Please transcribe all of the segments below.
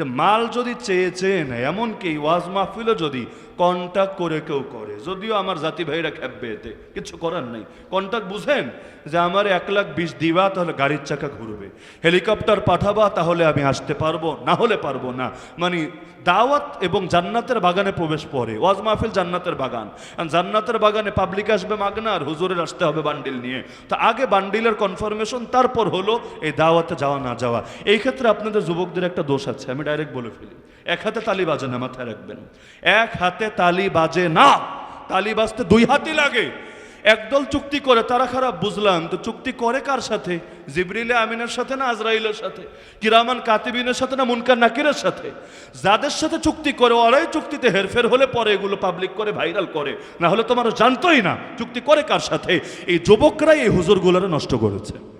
যে মাল যদি চেয়ে চেয়ে নেয় এমনকি ওয়াজ মাহফিলও যদি কন্ট্যাক্ট করে কেউ করে, যদিও আমার জাতি ভাইরা খেপবে এতে, কিছু করার নেই। কন্ট্যাক্ট বুঝেন যে আমার এক লাখ বিশ দিবা, তাহলে গাড়ির চাকা ঘুরবে। হেলিকপ্টার পাঠাবা, তাহলে আমি আসতে পারব, না হলে পারব না। মানে দাওয়াত এবং জান্নাতের বাগানে প্রবেশ পড়ে ওয়াজ মাহফিল জান্নাতের বাগান। জান্নাতের বাগানে পাবলিক আসবে মাগনা আর হুজুরের আসতে হবে বান্ডিল নিয়ে। তো আগে বান্ডিলের কনফার্মেশন তারপর হলো এই দাওয়াতে যাওয়া, না যাওয়া। এই ক্ষেত্রে আপনাদের যুবকদের একটা দোষ আছে, আমি ডাইরেক্ট বলে ফেলি। এক হাতে তালি বাজে না, মাথায় রাখবেন। এক হাতে তালি বাজে না। তালি বাজতে দুই হাতই লাগে। একদল চুক্তি করে, তারা খারাপ, বুঝলাম। তো চুক্তি করে কার সাথে? জিবরিলে আমিনের সাথে না আজরাইলের সাথে? কিরামান কাতিবিনের সাথে না মুনকার নাকিরের সাথে? যাদের সাথে চুক্তি করে, ওরাই চুক্তিতে হেরফের হলে পরে এগুলো পাবলিক করে ভাইরাল করে। না হলে তোমার জানতোই না চুক্তি করে কার সাথে। এই যুবকরাই এই হুজুরগুলোরে নষ্ট করেছে।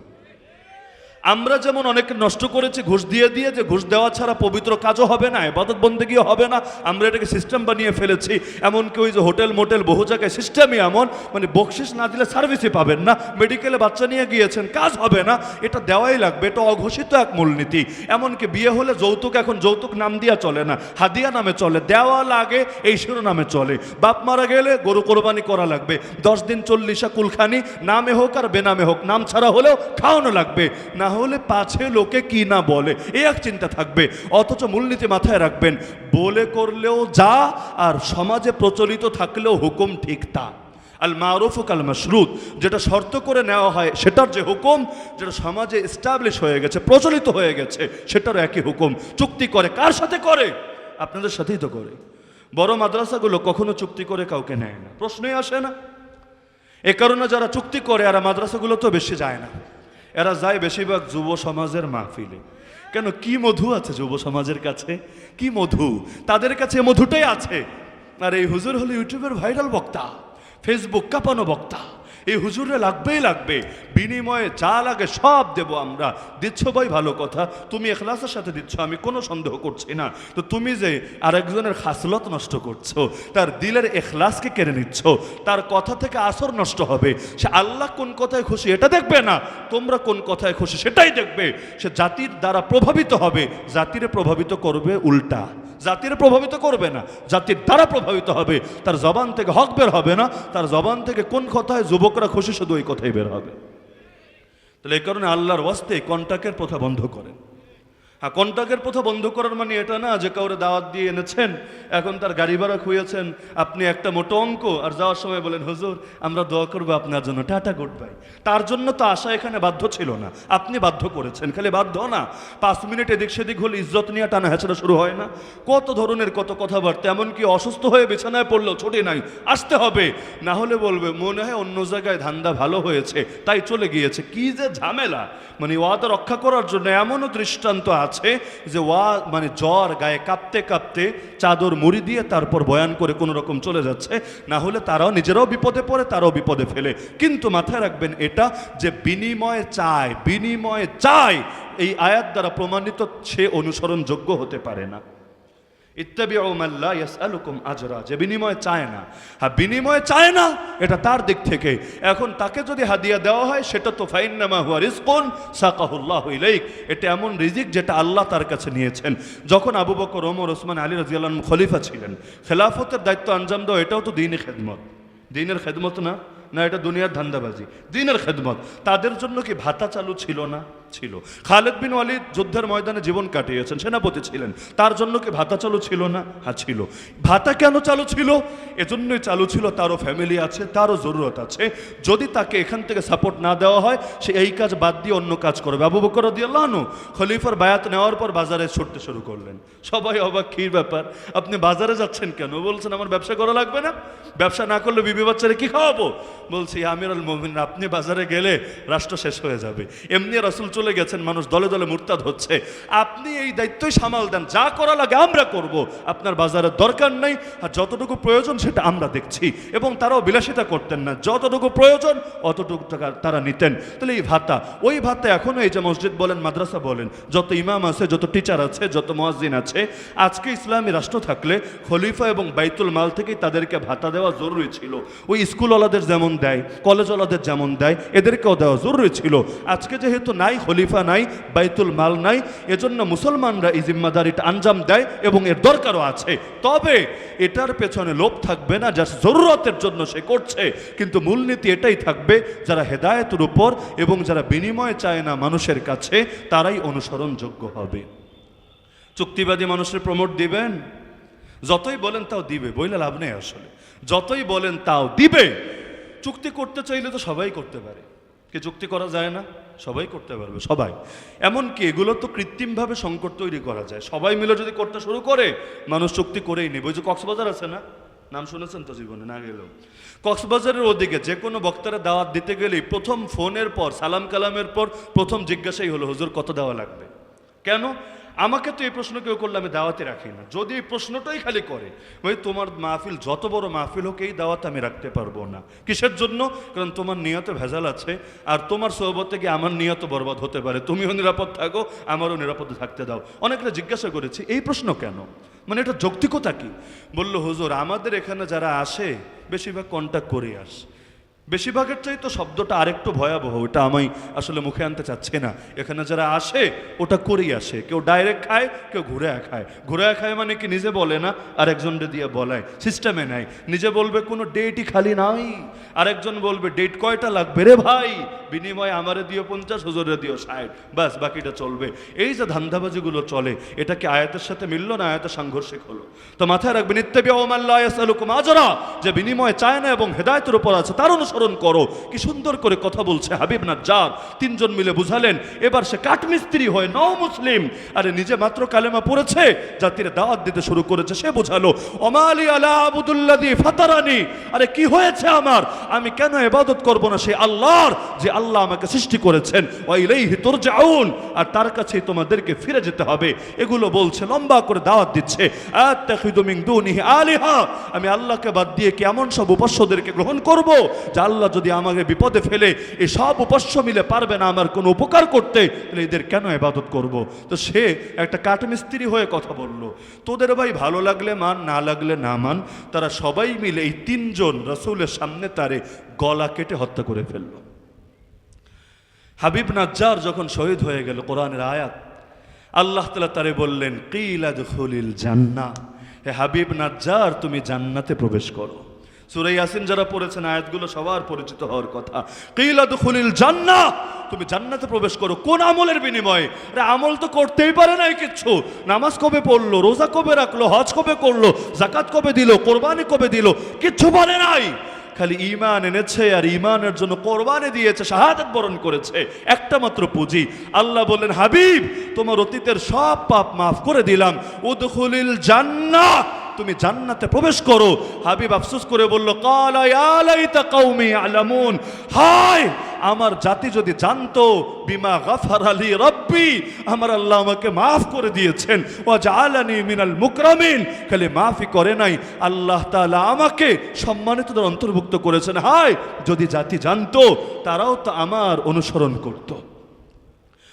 আমরা যেমন অনেকে নষ্ট করেছি, ঘুষ দিয়ে দিয়ে যে ঘুষ দেওয়া ছাড়া পবিত্র কাজও হবে না এবাদত বন্দেগিও হবে না, আমরা এটাকে সিস্টেম বানিয়ে ফেলেছি। এমনকি ওই যে হোটেল মোটেল বহু জায়গায় সিস্টেমই এমন মানে বকশিস না দিলে সার্ভিসই পাবেন না মেডিকেলে বাচ্চা নিয়ে গিয়েছেন, কাজ হবে না, এটা দেওয়াই লাগবে, এটা অঘোষিত এক মূলনীতি। এমনকি বিয়ে হলে যৌতুক, এখন যৌতুক নাম দিয়া চলে না, হাদিয়া নামে চলে, দেওয়া লাগে, এই শিরোনামে চলে। বাপ মারা গেলে গরু কোরবানি করা লাগবে, দশ দিন চল্লিশা কুলখানি, নামে হোক আর বেনামে হোক, নাম ছাড়া হলেও খাওয়ানো লাগবে। না হলে পাছে লোকে কি না বলে? এ এক চিন্তা থাকবে। অথচ মূলনীতি মাথায় রাখবেন, বলে করলেও যা, আর সমাজে প্রচলিত থাকলেও হুকুম ঠিক তা। আল মারুফ কাল মাসরুদ যেটা শর্ত করে নেওয়া হয়, সেটার যে হুকুম, যেটা সমাজে এস্টাবলিশ হয়ে গেছে, প্রচলিত হয়ে গেছে, সেটারও একই হুকুম। চুক্তি করে, কার সাথে করে? আপনাদের সাথেই তো করে। বড় মাদ্রাসাগুলো কখনো চুক্তি করে কাউকে নেয় না। প্রশ্নই আসে না। এ কারণে যারা চুক্তি করে, আর মাদ্রাসাগুলো তো বেশি যায় না। এরা যায় বেশিরভাগ যুব সমাজের মাহফিলে। কেন? কি মধু আছে যুব সমাজের কাছে? কি মধু? তাদের কাছে মধুটাই আছে। আর এই হুজুর হলো ইউটিউবের ভাইরাল বক্তা, ফেসবুক কাঁপানো বক্তা। এই হুজুরে লাগবেই লাগবে। বিনিময়ে যা লাগে সব দেব আমরা। দিচ্ছ ভাই ভালো কথা। তুমি এখলাসের সাথে দিচ্ছ, আমি কোনো সন্দেহ করছি না। তো তুমি যে আরেকজনের খাসলত নষ্ট করছ, তার দিলের এখলাসকে কেড়ে নিচ্ছ, তার কথা থেকে আসর নষ্ট হবে। সে আল্লাহ কোন কথায় খুশি এটা দেখবে না। তোমরা কোন কথায় খুশি সেটাই দেখবে। সে জাতির দ্বারা প্রভাবিত হবে, জাতিরে প্রভাবিত করবে উল্টা। জাতির প্রভাবিত করবে না। জাতির দ্বারা প্রভাবিত হবে। তার জবান থেকে হক বের হবে না। তার জবান থেকে কোন কথায় যুবকরা খুশি শুধু ওই কথাই বের হবে। তাহলে এই কারণে আল্লাহর ওয়াস্তে কন্টাকের প্রথা বন্ধ করেন। হ্যাঁ কন্টাক্টের প্রথা বন্ধ করার মানে এটা না যে কাউরে দাওয়াত দিয়ে এনেছেন, এখন তার গাড়ি ভাড়া খুঁয়েছেন, আপনি একটা মোটো অঙ্ক, আর যাওয়ার সময় বলেন, হুজুর, আমরা দোয়া করব আপনার জন্য, টাটা গুড বাই তার জন্য তো আশা এখানে বাধ্য ছিল না, আপনি বাধ্য করেছেন, খালি বাধ্য না, পাঁচ মিনিট এদিক সেদিক হলে ইজ্জত নিয়ে টানা হেঁচড়া শুরু হয় না, কত ধরনের কত কথাবার্তা, এমনকি অসুস্থ হয়ে বিছানায় পড়লেও ছুটি নাই, আসতে হবে, না হলে বলবে, মনে হয় অন্য জায়গায় ধান্দা ভালো হয়েছে, তাই চলে গিয়েছে, কি যে ঝামেলা মানে ওয়াদা রক্ষা করার জন্য এমনও দৃষ্টান্ত আছে যে ওয়া মানে জ্বর গায়ে কাঁপতে কাঁপতে চাদর মুড়ি দিয়ে তারপর বয়ান করে কোনো রকম চলে যাচ্ছে, না হলে তারাও নিজেরাও বিপদে পড়ে, তারাও বিপদে ফেলে। কিন্তু মাথায় রাখবেন এটা যে বিনিময় চায় বিনিময় চায়, এই আয়াত দ্বারা প্রমাণিত সে অনুসরণযোগ্য হতে পারে না। আজরা, যে বিনিময় চায় না। হ্যাঁ বিনিময় চায় না, এটা তার দিক থেকে। এখন তাকে যদি হাদিয়া দেওয়া হয়, সেটা তো ফাইন্নামা হুয়া রিজকুন সাকাহুল্লাহু ইলাইক। এটা এমন রিজিক যেটা আল্লাহ তার কাছে নিয়েছেন। যখন আবু বকর, ওমর, ওসমান, আলী আনহু খলিফা ছিলেন, খেলাফতের দায়িত্ব আঞ্জাম দেওয়া, এটাও তো দিনই খেদমত। দিনের খেদমত না? না, এটা দুনিয়ার ধান্দাবাজি। দিনের খেদমত। তাদের জন্য কি ভাতা চালু ছিল না? ছিল। খালেদ বিন ওয়ালিদ যুদ্ধের ময়দানে জীবন কাটিয়েছেন, সেনাপতি ছিলেন। তার জন্য কি ভাতা চালু ছিল না? হ্যাঁ ছিল। ভাতা কেন চালু ছিল? এজন্যই চালু ছিল, তারও ফ্যামিলি আছে, তারও জরুরত আছে। যদি তাকে এখান থেকে সাপোর্ট না দেওয়া হয়, সে এই কাজ বাদ দিয়ে অন্য কাজ করবে। আবু বকর দিয়াল্লাহনু খলিফার বায়াত নেওয়ার পর বাজারে ছুটতে শুরু করলেন। সবাই অবাক ক্ষীর ব্যাপার? আপনি বাজারে যাচ্ছেন কেন? বলছেন, আমার ব্যবসা করা লাগবে না? ব্যবসা না করলে বিবি বাচ্চারে কি খাওয়াবো? বলছি, আমিরুল মোমিন আপনি বাজারে গেলে রাষ্ট্র শেষ হয়ে যাবে। এমনি রাসুল চলে গেছেন, মানুষ দলে দলে মুরতাদ হচ্ছে। আপনি এই দায়িত্বই সামাল দেন, যা করা লাগে আমরা করব। আপনার বাজারের দরকার নেই, আর যতটুকু প্রয়োজন সেটা আমরা দেখছি। এবং তারাও বিলাসিতা করতেন না, যতটুকু প্রয়োজন অতটুকু টাকা তারা নিতেন। তাহলে এই ভাতা, ওই ভাতা এখনও এই যে মসজিদ বলেন, মাদ্রাসা বলেন, যত ইমাম আছে, যত টিচার আছে, যত মহাজিন আছে, আজকে ইসলামী রাষ্ট্র থাকলে খলিফা এবং বাইতুল মাল থেকেই তাদেরকে ভাতা দেওয়া জরুরি ছিল। ওই স্কুলওয়ালাদের যেমন দেয়, কলেজওয়ালাদের যেমন দেয়, এদেরকেও দেওয়া জরুরি ছিল। আজকে যেহেতু নাই খলিফা নাই, বাইতুল মাল নাই, এজন্য মুসলমানরা এই জিম্মাদারিটা আঞ্জাম দেয় এবং এর দরকারও আছে। তবে এটার পেছনে লোভ থাকবে না যা জরুরতের জন্য সে করছে। কিন্তু মূলনীতি এটাই থাকবে, যারা হেদায়েতের উপর এবং যারা বিনিময় চায় না মানুষের কাছে, তারাই অনুসরণযোগ্য হবে। চুক্তিবাদী মানুষের প্রমোট দিবেন? যতই বলেন তাও দিবে, বইলে লাভ নেই আসলে। যতই বলেন তাও দিবে। চুক্তি করতে চাইলে তো সবাই করতে পারে। কি চুক্তি করা যায় না? সবাই করতে পারবে, সবাই। এমনকি এগুলো তো কৃত্রিমভাবে সংকট তৈরি করা যায়। সবাই মিলে যদি করতে শুরু করে, মানুষ চুক্তি করেই নেবে। ওই যে কক্সবাজার আছে না? নাম শুনেছেন তো জীবনে? না গেলেও। কক্সবাজারের ওদিকে যে কোনো বক্তারা দাওয়াত দিতে গেলেই প্রথম ফোনের পর সালাম কালামের পর প্রথম জিজ্ঞাসাই হলো, হুজুর, কত দেওয়া লাগবে? কেন? আমাকে তো এই প্রশ্ন কেউ করলে আমি দাওয়াতে রাখি না। যদি এই প্রশ্নটাই খালি করে ভাই তোমার মাহফিল, যত বড় মাহফিল হোক, এই দাওয়াত আমি রাখতে পারব না। কিসের জন্য? কারণ তোমার নিয়তে ভেজাল আছে, আর তোমার সোহবতে গিয়ে আমার নিয়ত বরবাদ হতে পারে। তুমিও নিরাপদ থাকো, আমারও নিরাপদে থাকতে দাও। অনেকটা জিজ্ঞাসা করেছি, এই প্রশ্ন কেন? মানে এটা যৌক্তিকতা কি? বলল, হুজুর, আমাদের এখানে যারা আসে, বেশিরভাগ কন্ট্যাক্ট করে আসে। বেশিরভাগের চাই তো শব্দটা আরেকটু ভয়াবহ, ওটা আমি আসলে মুখে আনতে চাচ্ছি না। এখানে যারা আসে, ওটা করেই আসে। কেউ ডাইরেক্ট খায়, কেউ ঘুরে খায়। ঘুরে খায় মানে কি নিজে বলে না আরেকজনকে দিয়ে বলায় সিস্টেমে নাই নিজে বলবে, কোনো ডেটই খালি নাই। আরেকজন বলবে ডেট কয়টা লাগবে রে ভাই? বিনিময়ে আমারে দিও পঞ্চাশ হুজুরে দিও ষাট। বাস বাকিটা চলবে। এই যে ধান্দাবাজিগুলো চলে, এটা কি আয়াতের সাথে মিললো না আয়াতের সাংঘর্ষিক হলো? তো মাথায় রাখবেন ইত্তেবি ওমাল্লাহ আজরা। যে বিনিময়ে চায় না এবং হেদায়তের উপর আছে, তার অনুসরণ করো। কি সুন্দর করে কথা বলছে হাবিব নাজ্জার। তিনজন মিলে বুঝালেন, এবার সে কাঠমিস্ত্রি হয় নও মুসলিম। আরে নিজে মাত্র কালেমা পড়েছে, জাতির দাওয়াত দিতে শুরু করেছে, সে বোঝালো ওমালি আলা আবুদুল্লাদি ফাতারানি। আরে কি হয়েছে আমার? আমি কেন ইবাদত করব না সে আল্লাহর যে আল্লাহ আমাকে সৃষ্টি করেছেন? ওয়াইলাইহি তুরজাউন। আর তার কাছেই তোমাদেরকে ফিরে যেতে হবে। এগুলো বলছে, লম্বা করে দাওয়াত দিচ্ছে। আমি আল্লাহকে বাদ দিয়ে কি এমন সব উপাস্যদেরকে গ্রহণ করব আল্লাহ যদি আমাকে বিপদে ফেলে এই সব উপাস্য মিলে পারবে না আমার কোনো উপকার করতে, তাহলে এদের কেন এবাদত করব? তো সে একটা কাঠমিস্ত্রি হয়ে কথা বলল, তোদের ভাই ভালো লাগলে মান, না লাগলে না মান? তারা সবাই মিলে এই তিনজন রসুলের সামনে তারে গলা কেটে হত্যা করে ফেলল। হাবিব নাজ্জার যখন শহীদ হয়ে গেল কোরআনের আয়াত, আল্লাহ তালা তারে বললেন কিলাদ খুলিল জান্না হে হাবিব নাজ্জার, তুমি জান্নাতে প্রবেশ করো। সুরাই ইয়াসিন যারা পড়েছেন, আয়াতগুলো সবার পরিচিত হওয়ার কথা। কিলাদ খুলিল জান্না তুমি জান্নাতে প্রবেশ করো, কোন আমলের বিনিময়ে? আরে আমল তো করতেই পারে নাই কিচ্ছু। নামাজ কবে পড়ল, রোজা কবে রাখল, হজ কবে করল জাকাত কবে দিল, কোরবানি কবে দিল, কিচ্ছু পারে নাই। খালি ইমান এনেছে আর ইমানের জন্য কোরবানি দিয়েছে, শাহাদাত বরণ করেছে, একটা মাত্র পুঁজি। আল্লাহ বললেন, হাবিব, তোমার অতীতের সব পাপ মাফ করে দিলাম। উদখুলিল জান্নাহ তুমি জান্নাতে প্রবেশ করো। হাবিব আফসুস করে বলল আলামুন হায়, আমার জাতি যদি জানতো, বিমা গাফার আলী রব্বি, আমার আল্লাহ আমাকে মাফ করে দিয়েছেন। ও জালানি মিনাল মুকরামিন। খালি মাফই করে নাই, আল্লাহ তালা আমাকে সম্মানিতদের অন্তর্ভুক্ত করেছেন। হায়, যদি জাতি জানতো, তারাও তো আমার অনুসরণ করতো।